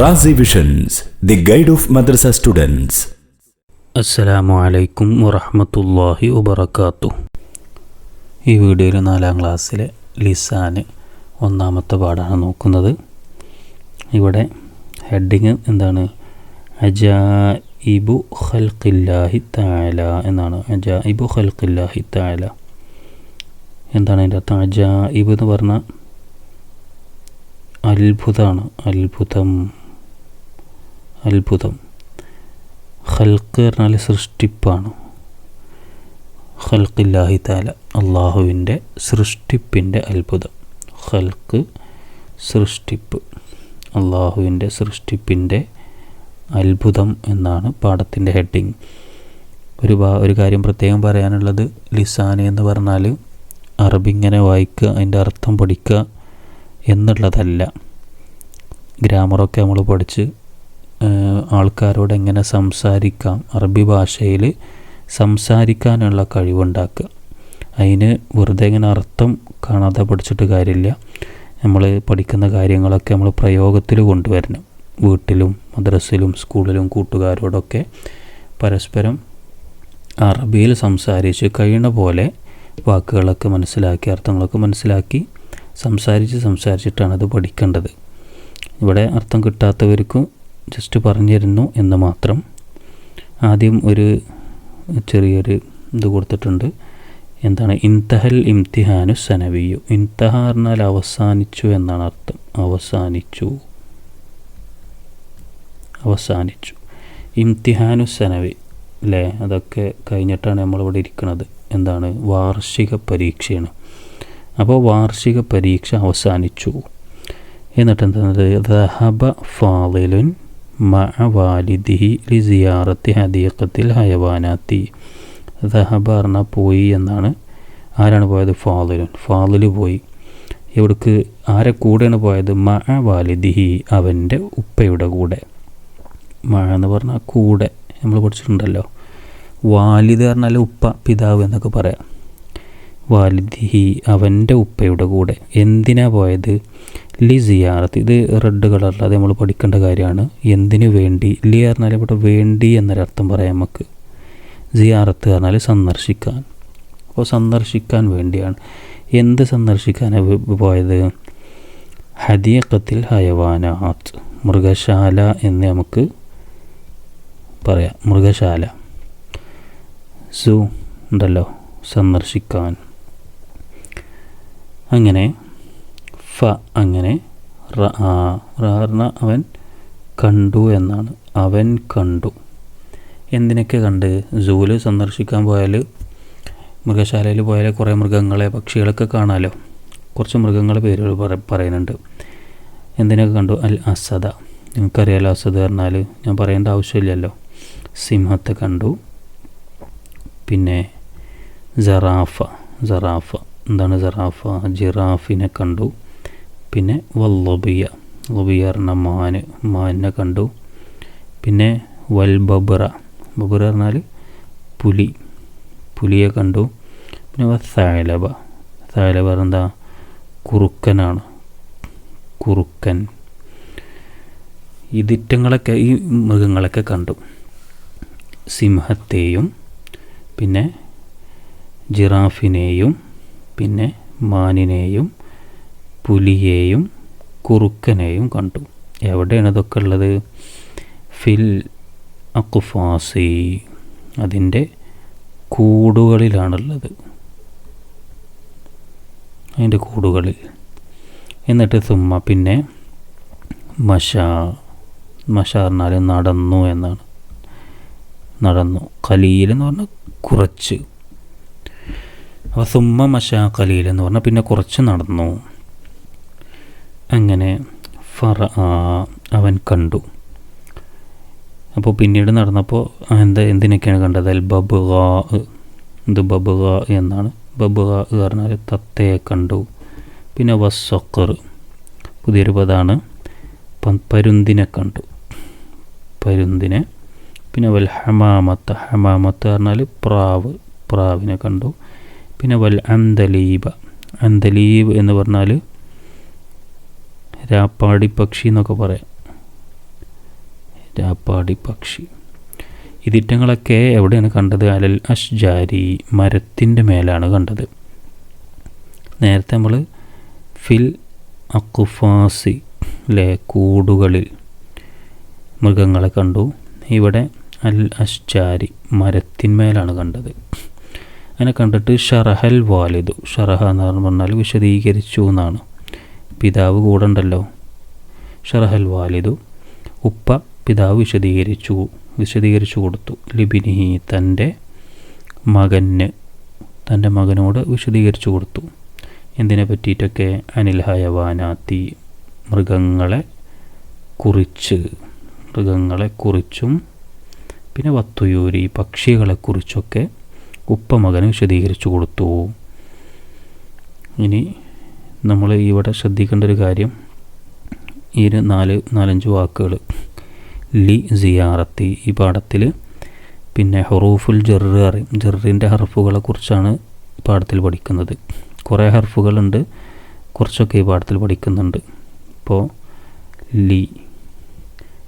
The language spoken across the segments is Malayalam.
Razi visions the guide of madrasa students അസ്സലാമു അലൈക്കും വറഹമത്തല്ലാഹി വബർക്കാത്തു ഈ വീഡിയോയിൽ നാലാം ക്ലാസ്സിലെ ലിസാന് ഒന്നാമത്തെ പാടാണ് നോക്കുന്നത്. ഇവിടെ ഹെഡിങ് എന്താണ്? അജായിബു ഖൽഖില്ലാഹി താല എന്നാണ്. അജായിബു ഖൽഖില്ലാഹി താല എന്താണ് അതിന്റെ അർത്ഥം? അജായിബ് എന്ന് പറഞ്ഞാൽ അത്ഭുതമാണ്. അത്ഭുതം. അത്ഭുതം. ഹൽക്ക് പറഞ്ഞാൽ സൃഷ്ടിപ്പാണ്. ഹൽക്കില്ലാഹി താല അള്ളാഹുവിന്റെ സൃഷ്ടിപ്പിന്റെ അത്ഭുതം. ഹൽക്ക് സൃഷ്ടിപ്പ് അള്ളാഹുവിന്റെ സൃഷ്ടിപ്പിന്റെ അത്ഭുതം എന്നാണ് പാഠത്തിന്റെ ഹെഡിങ്. ഒരു ഒരു കാര്യം പ്രത്യേകം പറയാനുള്ളത് ലിസാന് എന്ന് പറഞ്ഞാൽ അറബി ഇങ്ങനെ വായിക്കുക അതിന്റെ അർത്ഥം പഠിക്കുക എന്നുള്ളതല്ല. ഗ്രാമറൊക്കെ നമ്മൾ പഠിച്ച് ആൾക്കാരോട് എങ്ങനെ സംസാരിക്കാം? അറബി ഭാഷയിൽ സംസാരിക്കാനുള്ള കഴിവുണ്ടാക്കുക. അതിന് വെറുതെ ഇങ്ങനെ അർത്ഥം കാണാതെ പഠിച്ചിട്ട് കാര്യമില്ല. നമ്മൾ പഠിക്കുന്ന കാര്യങ്ങളൊക്കെ നമ്മൾ പ്രയോഗത്തിൽ കൊണ്ടുവരണം. വീട്ടിലും മദ്രസയിലും സ്കൂളിലും കൂട്ടുകാരോടൊക്കെ പരസ്പരം അറബിയിൽ സംസാരിച്ച് കഴിയുന്ന പോലെ വാക്കുകളൊക്കെ മനസ്സിലാക്കി അർത്ഥങ്ങളൊക്കെ മനസ്സിലാക്കി സംസാരിച്ച് സംസാരിച്ചിട്ടാണ് അത് പഠിക്കേണ്ടത്. ഇവിടെ അർത്ഥം കിട്ടാത്തവർക്കും ജസ്റ്റ് പറഞ്ഞിരുന്നു എന്ന് മാത്രം. ആദ്യം ഒരു ചെറിയൊരു ഇത് കൊടുത്തിട്ടുണ്ട്. എന്താണ്? ഇൻതഹൽ ഇംതിഹാനു സനവിയു. ഇൻതഹ പറഞ്ഞാൽ അവസാനിച്ചു എന്നാണ് അർത്ഥം. അവസാനിച്ചു. അവസാനിച്ചു. ഇംതിഹാനു സനവി അല്ലേ അതൊക്കെ കഴിഞ്ഞിട്ടാണ് നമ്മളിവിടെ ഇരിക്കുന്നത്. എന്താണ്? വാർഷിക പരീക്ഷയാണ്. അപ്പോൾ വാർഷിക പരീക്ഷ അവസാനിച്ചു. എന്നിട്ട് എന്താണ് ദഹബ ഫാലിലുൻ മഅ വാലിദിഹി ഹദീഖത്തിൽ ഹയവാനാത്തി. ദഹബ പോയി എന്നാണ്. ആരാണ് പോയത്? ഫാലിലുൻ ഫാലിൽ പോയി. എവിടേക്ക് ആരെ കൂടെയാണ് പോയത്? മഅ വാലിദിഹി അവന്റെ ഉപ്പയുടെ കൂടെ. മഴ എന്ന് പറഞ്ഞാൽ കൂടെ. നമ്മൾ പഠിച്ചിട്ടുണ്ടല്ലോ. വാലിദ് പറഞ്ഞാൽ ഉപ്പ പിതാവ് എന്നൊക്കെ പറയാം. വാലിദിഹി അവന്റെ ഉപ്പയുടെ കൂടെ. എന്തിനാ പോയത്? ലി സിയാറത്ത്. ഇത് റെഡ് കളറിൽ അത് നമ്മൾ പഠിക്കേണ്ട കാര്യമാണ്. എന്തിനു വേണ്ടി? ലി പറഞ്ഞാൽ ഇവിടെ വേണ്ടി എന്നൊരർത്ഥം പറയാം നമുക്ക്. സിയാറത്ത് പറഞ്ഞാൽ സന്ദർശിക്കാൻ. അപ്പോൾ സന്ദർശിക്കാൻ വേണ്ടിയാണ്. എന്ത് സന്ദർശിക്കാനാണ് പോയത്? ഹദിയക്കത്തിൽ ഹയവാനാത്ത്. മൃഗശാല എന്ന് നമുക്ക് പറയാം. മൃഗശാല. സൂ ഉണ്ടല്ലോ. സന്ദർശിക്കാൻ. അങ്ങനെ ഫ അങ്ങനെ റ ആ അവൻ കണ്ടു എന്നാണ്. അവൻ കണ്ടു. എന്തിനൊക്കെ കണ്ട്? സൂൽ സന്ദർശിക്കാൻ പോയാൽ മൃഗശാലയിൽ പോയാൽ കുറേ മൃഗങ്ങളെ പക്ഷികളൊക്കെ കാണാമല്ലോ കുറച്ച് മൃഗങ്ങളെ പേരുകൾ പറ പറയുന്നുണ്ട്. എന്തിനൊക്കെ കണ്ടു? അൽ അസദ. നിങ്ങൾക്കറിയാലോ അസദ് പറഞ്ഞാൽ ഞാൻ പറയേണ്ട ആവശ്യമില്ലല്ലോ. സിംഹത്തെ കണ്ടു. പിന്നെ ജറാഫ ജറാഫ. എന്താണ് ജറാഫ? ജിറാഫിനെ കണ്ടു. പിന്നെ വല്ലബിയ ലബിയ പറഞ്ഞ മാന് മാനിനെ കണ്ടു. പിന്നെ വൽ ബബറ പറഞ്ഞാൽ പുലി. പുലിയെ കണ്ടു. പിന്നെ വസായലബ സായലബ എന്താ കുറുക്കനാണ്. കുറുക്കൻ. ഈ ഇതിറ്റങ്ങളൊക്കെ ഈ മൃഗങ്ങളൊക്കെ കണ്ടു. സിംഹത്തെയും പിന്നെ ജിറാഫിനെയും പിന്നെ മാനിനെയും പുലിയെയും കുറുക്കനെയും കണ്ടു. എവിടെയാണ് ഇതൊക്കെ ഉള്ളത്? ഫിൽ അക്കുഫാസി അതിന്റെ കൂടുകളിലാണുള്ളത്. അതിന്റെ കൂടുകളിൽ. എന്നിട്ട് സുമ്മ പിന്നെ മഷ. മഷ പറഞ്ഞാൽ നടന്നു എന്നാണ്. നടന്നു. കലീൽ എന്ന് പറഞ്ഞാൽ കുറച്ച്. അപ്പോൾ സുമ്മ മഷ കലീൽ എന്ന് പറഞ്ഞാൽ പിന്നെ കുറച്ച് നടന്നു. അങ്ങനെ ഫറ അവൻ കണ്ടു. അപ്പോൾ പിന്നീട് നടന്നപ്പോൾ എന്താ എന്തിനൊക്കെയാണ് കണ്ടത്? അൽ ബബുക ഇത് ബബുക എന്നാണ്. ബബുക പറഞ്ഞാൽ തത്തയെ കണ്ടു. പിന്നെ വസ്സക്കർ പുതിയൊരു പദമാണ് പരുന്തിനെ കണ്ടു. പരുന്തിനെ. പിന്നെ വൽ ഹമാമത്ത് ഹമാമത്ത് പറഞ്ഞാൽ പ്രാവ് പ്രാവിനെ കണ്ടു. പിന്നെ വൽ അന്തലീബ. അന്തലീബ് എന്ന് പറഞ്ഞാൽ രാപ്പാടി പക്ഷി എന്നൊക്കെ പറയാം. രാപ്പാടി പക്ഷി. ഇതിറ്റങ്ങളൊക്കെ എവിടെയാണ് കണ്ടത്? അലൽ അഷ്ജാരി മരത്തിന്റെ മേലാണ് കണ്ടത്. നേരത്തെ നമ്മൾ ഫിൽ അക്കുഫാസി അല്ലേ കൂടുകളിൽ മൃഗങ്ങളെ കണ്ടു. ഇവിടെ അൽ അഷ്ജാരി മരത്തിന്മേലാണ് കണ്ടത്. അങ്ങനെ കണ്ടിട്ട് ഷറഹൽ വാലിദു. ഷറഹ എന്ന് പറഞ്ഞാൽ വിശദീകരിച്ചു എന്നാണ്. പിതാവ് കൂടെ ഉണ്ടല്ലോ. ഷറഹൽ വാലിദു. ഉപ്പ പിതാവ് വിശദീകരിച്ചു. വിശദീകരിച്ചു കൊടുത്തു. ലിബിനി തന്റെ മകന്. തന്റെ മകനോട് വിശദീകരിച്ചു കൊടുത്തു. എന്തിനെ പറ്റിയിട്ടൊക്കെ? അനിൽ ഹയവാനാത്തി. മൃഗങ്ങളെ കുറിച്ച്. മൃഗങ്ങളെ കുറിച്ചും പിന്നെ വത്തുയൂരി പക്ഷികളെക്കുറിച്ചൊക്കെ ഉപ്പ മകന് വിശദീകരിച്ചു കൊടുത്തു. ഇനി നമ്മൾ ഇവിടെ ശ്രദ്ധിക്കേണ്ട ഒരു കാര്യം. ഈ ഒരു നാല് നാലഞ്ച് വാക്കുകൾ. ലി സിയാറത്തി. ഈ പാഠത്തിൽ പിന്നെ ഹൊറൂഫുൽ ജെറ് അറിയും. ജെറിന്റെ ഹർഫുകളെ കുറിച്ചാണ് പാഠത്തിൽ പഠിക്കുന്നത്. കുറേ ഹർഫുകളുണ്ട്. കുറച്ചൊക്കെ ഈ പാഠത്തിൽ പഠിക്കുന്നുണ്ട്. ഇപ്പോൾ ലി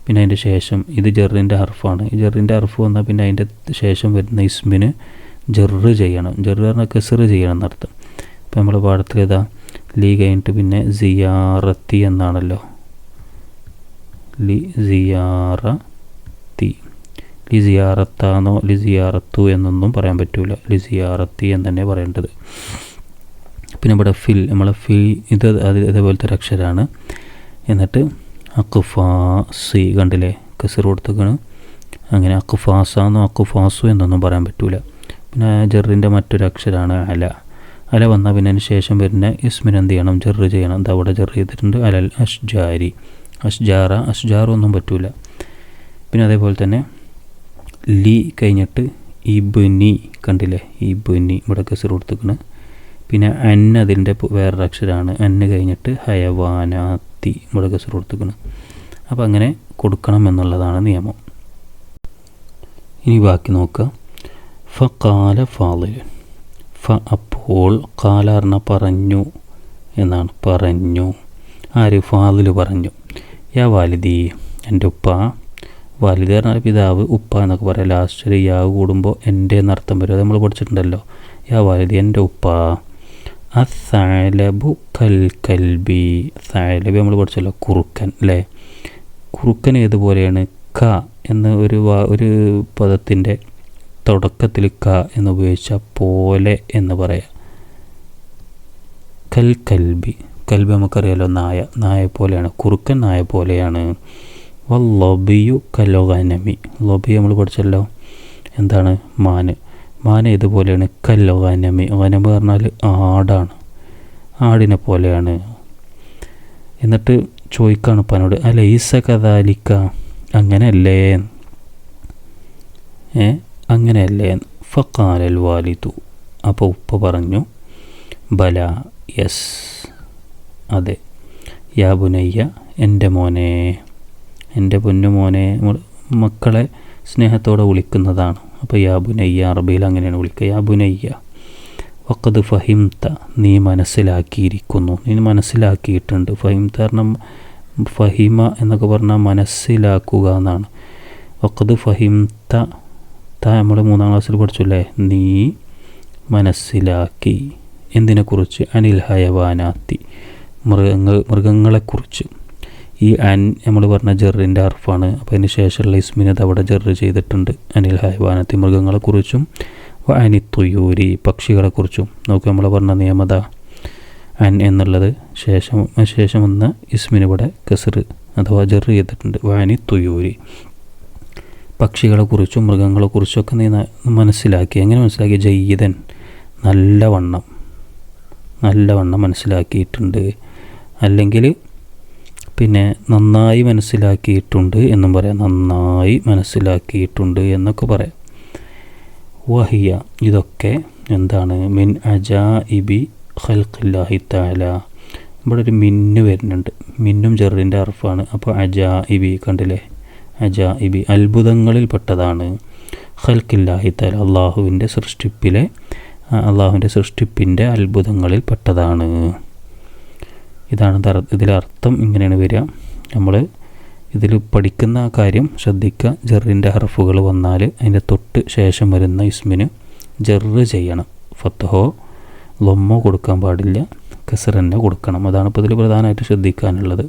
പിന്നെ അതിന്റെ ശേഷം ഇത് ജെറിന്റെ ഹർഫാണ്. ഈ ജെറിന്റെ ഹർഫ് വന്നാൽ പിന്നെ അതിന്റെ ശേഷം വരുന്ന ഇസ്മിന് ജെറ് ചെയ്യണം. ജെറ് പറഞ്ഞാൽ കെസറ് ചെയ്യണം എന്നർത്ഥം. ഇപ്പോൾ നമ്മൾ പാഠത്തിൽ ഇതാ ലീ കഴിഞ്ഞിട്ട് പിന്നെ സിയാറത്തി എന്നാണല്ലോ. ലി സിയാറത്തി. ലി സിയാറത്താന്നോ ലി സിയാറത്തു എന്നൊന്നും പറയാൻ പറ്റൂല. ലി സിയാറത്തി എന്ന് തന്നെ പറയേണ്ടത്. പിന്നെ ഇവിടെ ഫിൽ നമ്മളെ ഫിൽ ഇത് അത് ഇതേപോലത്തെ ഒരു അക്ഷരമാണ് എന്നിട്ട് അക്കുഫാ സി കണ്ടില്ലേ? കസർ കൊടുത്തേക്കാണ്. അങ്ങനെ അക്കുഫാസാന്നോ അക്കുഫാസു എന്നൊന്നും പറയാൻ പറ്റൂല. പിന്നെ ജെറിന്റെ മറ്റൊരു അക്ഷരമാണ് അല. അല വന്നാൽ പിന്നെ അതിന് ശേഷം വരുന്ന ഇസ്മിന് എന്ത് ചെയ്യണം? ജെറ് ചെയ്യണം. എന്താ അവിടെ ജെറ് ചെയ്തിട്ടുണ്ട്. അലൽ അഷ്ജാരി. അഷ്ജാറ അഷ്ജാറൊന്നും പറ്റൂല. പിന്നെ അതേപോലെ തന്നെ ലി കഴിഞ്ഞിട്ട് ഇബുനി കണ്ടില്ലേ? ഇബുനി ഇവിടെ കസർ കൊടുത്തേക്കണ് പിന്നെ അന്ന അതിന്റെ വേറൊരു അക്ഷരമാണ് അന്ന് കഴിഞ്ഞിട്ട് ഹയവാനാത്തി ഇവിടെ കസർ കൊടുത്തേക്കണ് അപ്പോൾ അങ്ങനെ കൊടുക്കണം എന്നുള്ളതാണ് നിയമം. ഇനി ബാക്കി നോക്കുക ഫ കാല ഫ അപ്പോൾ കാലാർണ പറഞ്ഞു എന്നാണ് പറഞ്ഞു. ആര്? ഫാളിൽ പറഞ്ഞു. യാ വാലിദി എന്റെ ഉപ്പ. വാലിദ് പിതാവ് ഉപ്പ എന്നൊക്കെ പറയാം. ലാസ്റ്റ് ഒരു യാവ് കൂടുമ്പോൾ എന്റെ എന്നർത്ഥം വരും. അത് നമ്മൾ പഠിച്ചിട്ടുണ്ടല്ലോ. യാ വാലിദി എന്റെ ഉപ്പ. അസാലബു കൽ കൽബി. സാലബി നമ്മൾ പഠിച്ചല്ലോ കുറുക്കൻ അല്ലേ? കുറുക്കൻ ഏതുപോലെയാണ്? ക എന്ന ഒരു വാ ഒരു പദത്തിന്റെ തുടക്കത്തിൽ ക എന്ന് ഉപയോഗിച്ച പോലെ എന്ന് പറയാം. കൽ കൽബി. നമുക്കറിയാലോ നായ. നായ പോലെയാണ്. കുറുക്കൻ നായ പോലെയാണ്. വല്ലൊബിയു കലോഗാനമി. ലൊബി നമ്മൾ പഠിച്ചല്ലോ. എന്താണ്? മാന്. മാന ഇതുപോലെയാണ് കല്ലോഗാനമി ഓനമ പറഞ്ഞാൽ ആടാണ്. ആടിനെ പോലെയാണ്. എന്നിട്ട് ചോദിക്കാണ് ഉപ്പാനോട് അല്ല ഈസ കഥാലിക്ക അങ്ങനെയല്ലേ? ഏ? അങ്ങനെയല്ലേ ഫക്കാലൽ വാലിതു അപ്പോൾ ഉപ്പ പറഞ്ഞു ബല യെസ്. അതെ. യാ ബുനയ്യ എന്റെ മോനെ. എന്റെ പൊന്നു മോനെ മക്കളെ സ്നേഹത്തോടെ വിളിക്കുന്നതാണ്. അപ്പോൾ യാ ബുനയ്യ അറബിയിൽ അങ്ങനെയാണ് വിളിക്കുക. യാ ബുനയ്യ വക്കത് ഫഹിംത നീ മനസ്സിലാക്കിയിരിക്കുന്നു. നീ മനസ്സിലാക്കിയിട്ടുണ്ട്. ഫഹിംത കാരണം ഫഹിമ എന്നൊക്കെ പറഞ്ഞാൽ മനസ്സിലാക്കുക എന്നാണ്. വക്കത് ഫഹിംത ത നമ്മൾ മൂന്നാം ക്ലാസ്സിൽ പഠിച്ചല്ലേ? നീ മനസ്സിലാക്കി. എന്തിനെക്കുറിച്ച്? അനിൽ ഹയവാനാത്തി. മൃഗങ്ങൾ മൃഗങ്ങളെക്കുറിച്ച്. ഈ അൻ നമ്മൾ പറഞ്ഞ ജെറിന്റെ അർഫാണ്. അപ്പോൾ അതിന് ശേഷമുള്ള ഇസ്മിനെ അവിടെ ജെറ് ചെയ്തിട്ടുണ്ട്. അനിൽ ഹയവാനാത്തി മൃഗങ്ങളെക്കുറിച്ചും അനി തുയൂരി പക്ഷികളെക്കുറിച്ചും. നോക്കി നമ്മൾ പറഞ്ഞ നിയമത അൻ എന്നുള്ളത് ശേഷം ശേഷം വന്ന ഇസ്മിനിവിടെ കസറ് അഥവാ ജെറ് ചെയ്തിട്ടുണ്ട്. വാനി തുയൂരി. പക്ഷികളെക്കുറിച്ചും മൃഗങ്ങളെക്കുറിച്ചൊക്കെ നീ മനസ്സിലാക്കി. എങ്ങനെ മനസ്സിലാക്കി? ജയ്യതൻ നല്ലവണ്ണം നല്ലവണ്ണം മനസ്സിലാക്കിയിട്ടുണ്ട്. അല്ലെങ്കിൽ പിന്നെ നന്നായി മനസ്സിലാക്കിയിട്ടുണ്ട് എന്നും പറയാം. നന്നായി മനസ്സിലാക്കിയിട്ടുണ്ട് എന്നൊക്കെ പറയാം. വഹിയ ഇതൊക്കെ എന്താണ്? മിൻ അജാ ഇബി ഖൽഖില്ലാഹി താല ഇവിടെ ഒരു മിന്നു വരുന്നുണ്ട്. മിന്നും ചെറിന്റെ അർഫാണ്. അപ്പോൾ അജാ ഇബി കണ്ടില്ലേ? അജാ അത്ഭുതങ്ങളിൽപ്പെട്ടതാണ്. അത്ഭുതങ്ങളിൽ പെട്ടതാണ് ഖൽഖില്ലാഹി അള്ളാഹുവിന്റെ സൃഷ്ടിപ്പിലെ അള്ളാഹുവിന്റെ സൃഷ്ടിപ്പിന്റെ അത്ഭുതങ്ങളിൽ പെട്ടതാണ് ഇതാണ് ഇതിലെ അർത്ഥം ഇങ്ങനെയാണ് വരിക. നമ്മൾ ഇതിൽ പഠിക്കുന്ന ആ കാര്യം ശ്രദ്ധിക്കുക. ജെറിന്റെ ഹർഫുകൾ വന്നാൽ അതിന്റെ തൊട്ട് ശേഷം വരുന്ന ഇസ്മിന് ജെറ് ചെയ്യണം. ഫത്തഹോ ലൊമ്മോ കൊടുക്കാൻ പാടില്ല. കസറന്നെ കൊടുക്കണം. അതാണ് ഇപ്പോൾ ഇതിൽ പ്രധാനമായിട്ട് ശ്രദ്ധിക്കാനുള്ളത്.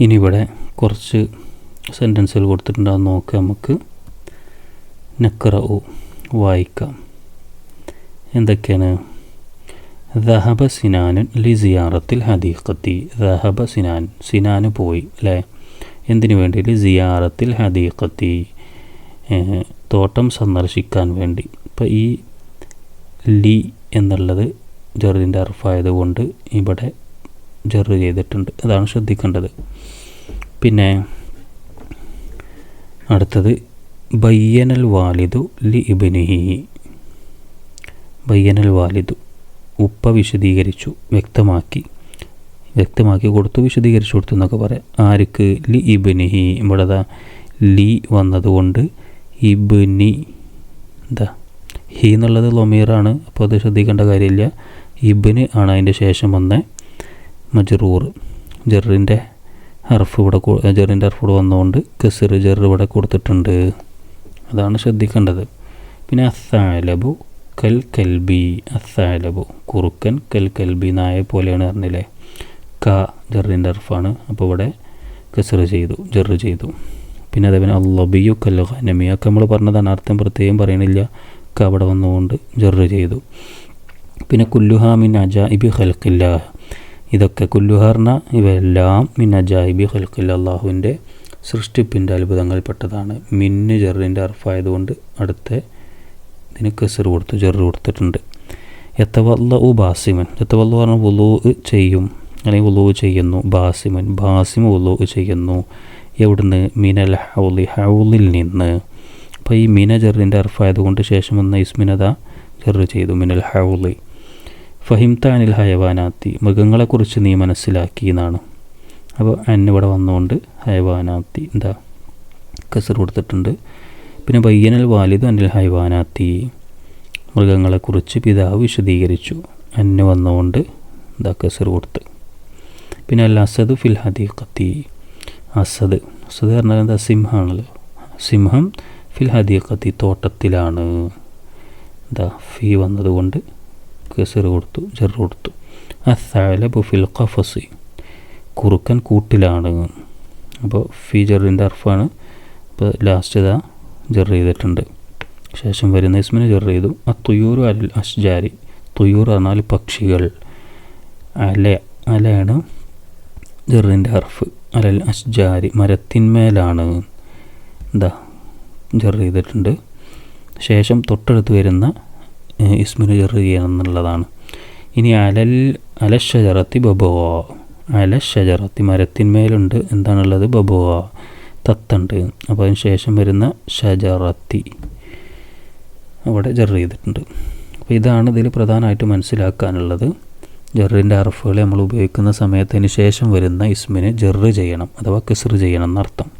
ഇനി ഇവിടെ കുറച്ച് സെന്റൻസുകൾ കൊടുത്തിട്ടുണ്ട്. അത് നോക്കാം നമുക്ക്. നക്കറ വായിക്കാം. എന്തൊക്കെയാണ്? ദഹബ സിനാനുൻ ലി സിയാറത്തിൽ ഹദീഖത്തി. ദഹബ സിനാൻ സിനാന് പോയി അല്ലേ? എന്തിനു വേണ്ടി? ലി സിയാറത്തിൽ ഹദീഖത്തി. തോട്ടം സന്ദർശിക്കാൻ വേണ്ടി. ഇപ്പോൾ ഈ ലി എന്നുള്ളത് ജെറിന്റെ അർഫായതുകൊണ്ട് ഇവിടെ ജെറ് ചെയ്തിട്ടുണ്ട്. അതാണ് ശ്രദ്ധിക്കേണ്ടത്. പിന്നെ അടുത്തത് ബയ്യനൽ വാലിദു ലി ഇബിനിഹി. ബയ്യനൽ വാലിദു ഉപ്പ വിശദീകരിച്ചു വ്യക്തമാക്കി. വ്യക്തമാക്കി കൊടുത്തു വിശദീകരിച്ചു കൊടുത്തു എന്നൊക്കെ പറയാം. ആർക്ക്? ലി ഇബിനിഹി. ഇവിടെ ലി വന്നതുകൊണ്ട് ഇബിനി എന്താ ഹി എന്നുള്ളത് ലൊമീറാണ്. അപ്പോൾ അത് ശ്രദ്ധിക്കേണ്ട കാര്യമില്ല. ഇബിന് ആണ് അതിന്റെ ശേഷം വന്ന മജറൂർ ജെറിന്റെ ഹർഫ് ഇവിടെ ജെറിന്റെ ഹർഫ് ഇവിടെ വന്നുകൊണ്ട് കസിർ ജെർ ഇവിടെ കൊടുത്തിട്ടുണ്ട്. അതാണ് ശ്രദ്ധിക്കേണ്ടത്. പിന്നെ അസാലബു കൽ കൽബി അസാലബു. കുറുക്കൻ കൽ കൽബി നായ പോലെയാണ് പറഞ്ഞില്ലേ? ക ജെറിന്റെ ഹർഫാണ്. അപ്പോൾ ഇവിടെ കസിർ ചെയ്തു ജെറ് ചെയ്തു. പിന്നെ അതേപോലെ അല്ലബിയു കൽ ഖനമിയൊക്കെ നമ്മൾ പറഞ്ഞതാണ്. അർത്ഥം പ്രത്യേകം പറയണില്ല. അവിടെ വന്നുകൊണ്ട് ജെറ് ചെയ്തു. പിന്നെ കുല്ലുഹാമിൻ മിൻ ഇബി ഖൽക്കില്ല ഇതൊക്കെ കുല്ലുഹർണ ഇവയെല്ലാം മിൻ അജായിബി ഖൽക്കില്ല അള്ളാഹുവിന്റെ സൃഷ്ടിപ്പിന്റെ അത്ഭുതങ്ങളിൽപ്പെട്ടതാണ്. മിന്ന് ജെറിന്റെ അർഫായതുകൊണ്ട് അടുത്ത ഇതിന് കെസർ കൊടുത്തു ജെറ് കൊടുത്തിട്ടുണ്ട്. എത്തവല്ല ഉ ബാസിമൻ എത്തവല്ല പറഞ്ഞ ഉലോ ചെയ്യും അല്ലെങ്കിൽ ഉലോ ചെയ്യുന്നു ബാസിമൻ ബാസിമ ഉലോ ചെയ്യുന്നു. എവിടുന്ന്? മിനൽ ഹൗലി ഹൗലിൽ നിന്ന്. അപ്പോൾ ഈ മിന ജെറിന്റെ അർഫായതുകൊണ്ട് ശേഷം വന്ന ഇസ്മിനത ജെറ് ചെയ്തു മിനൽ ഹൗലി. ഫഹിംതാനിൽ ഹയവാനാത്തി. മൃഗങ്ങളെക്കുറിച്ച് നീ മനസ്സിലാക്കി എന്നാണ്. അപ്പോൾ അന്നിവിടെ വന്നുകൊണ്ട് ഹയവാനാത്തി എന്താ കസർ കൊടുത്തിട്ടുണ്ട്. പിന്നെ ബയ്യനൽ വാലിദ് അനിൽ ഹൈവാനാത്തി മൃഗങ്ങളെക്കുറിച്ച് പിതാവ് വിശദീകരിച്ചു. അന്ന് വന്നുകൊണ്ട് എന്താ കസർ കൊടുത്ത്. പിന്നെ അൽ അസദ് ഫിൽ ഹദീഖത്തി. അസദ് അസദ് പറഞ്ഞാൽ എന്താ? സിംഹമാണല്ലോ സിംഹം ഫിൽ ഹദീഖത്തി തോട്ടത്തിലാണ്. എന്താ ഫീ വന്നതുകൊണ്ട് കസർ കൊടുത്തു ചെറു കൊടുത്തു. ഫിൽ ഖഫസി. കുറുക്കൻ കൂട്ടിലാണ്. അപ്പോൾ ഫീ ജെറിന്റെ അർഫാണ്. അപ്പോൾ ലാസ്റ്റ് ഇതാ ജെർ ചെയ്തിട്ടുണ്ട്. ശേഷം വരുന്ന ഇസ്മിനെ ജെർ ചെയ്തു. ആ തുയൂർ അൽ അഷ്ജാരി. തുയൂർ പറഞ്ഞാൽ പക്ഷികൾ. അല അലയാണ് ജെറിന്റെ അർഫ്. അലൽ അഷ്ജാരി മരത്തിന്മേലാണ്. എന്താ ജെർ ചെയ്തിട്ടുണ്ട്. ശേഷം തൊട്ടടുത്ത് വരുന്ന ഏഹ്, ഇസ്മിന് ജെർ എന്നുള്ളതാണ് ഇനി അലൽ അലഷജറത്തി ബബുവ അലഷജറത്തി മരത്തിന്മേലുണ്ട്. എന്താണുള്ളത്? ബബുവ തത്തുണ്ട്. അപ്പോൾ അതിന് ശേഷം വരുന്ന ഷജറത്തി. അവിടെ ജെർ ചെയ്തിട്ടുണ്ട്. അപ്പോൾ ഇതാണ് ഇതിൽ പ്രധാനമായിട്ട് മനസ്സിലാക്കാനുള്ളത്. ജെറിന്റെ അർഫുകൾ നമ്മൾ ഉപയോഗിക്കുന്ന സമയത്തിന് ശേഷം വരുന്ന ഇസ്മിന് ജെറ് ചെയ്യണം. അഥവാ കിസർ ചെയ്യണം എന്നർത്ഥം.